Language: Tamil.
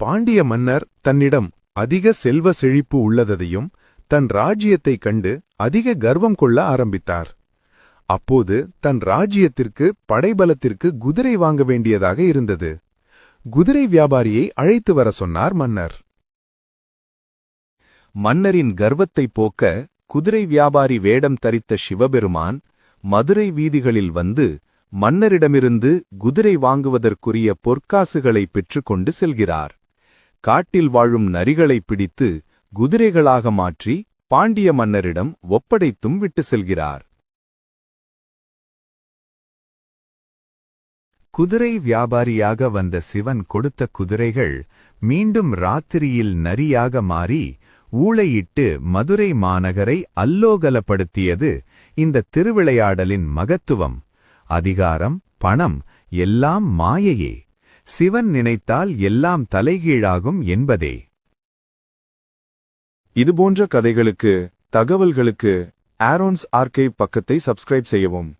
பாண்டிய மன்னர் தன்னிடம் அதிக செல்வ செழிப்பு உள்ளதையும் தன் ராஜ்யத்தைக் கண்டு அதிக கர்வம் கொள்ள ஆரம்பித்தார். அப்போது தன் ராஜ்யத்திற்கு படைபலத்திற்கு குதிரை வாங்க வேண்டியதாக இருந்தது. குதிரை வியாபாரியை அழைத்து வர சொன்னார் மன்னர். மன்னரின் கர்வத்தைப் போக்க குதிரை வியாபாரி வேடம் தரித்த சிவபெருமான் மதுரை வீதிகளில் வந்து மன்னரிடமிருந்து குதிரை வாங்குவதற்குரிய பொற்காசுகளை பெற்றுக்கொண்டு செல்கிறார். காட்டில் வாழும் நரிகளைப் பிடித்து குதிரைகளாக மாற்றி பாண்டிய மன்னரிடம் ஒப்படைத்தும் விட்டு செல்கிறார். குதிரை வியாபாரியாக வந்த சிவன் கொடுத்த குதிரைகள் மீண்டும் ராத்திரியில் நரியாக மாறி ஊளையிட்டு மதுரை மாநகரை அல்லோகலப்படுத்தியது இந்த திருவிளையாடலின் மகத்துவம். அதிகாரம் பணம் எல்லாம் மாயையே. சிவன் நினைத்தால் எல்லாம் தலைகீழாகும் என்பதே. இதுபோன்ற கதைகளுக்கு தகவல்களுக்கு ஆரோன்ஸ் ஆர்கைவ் பக்கத்தை சப்ஸ்கிரைப் செய்யவும்.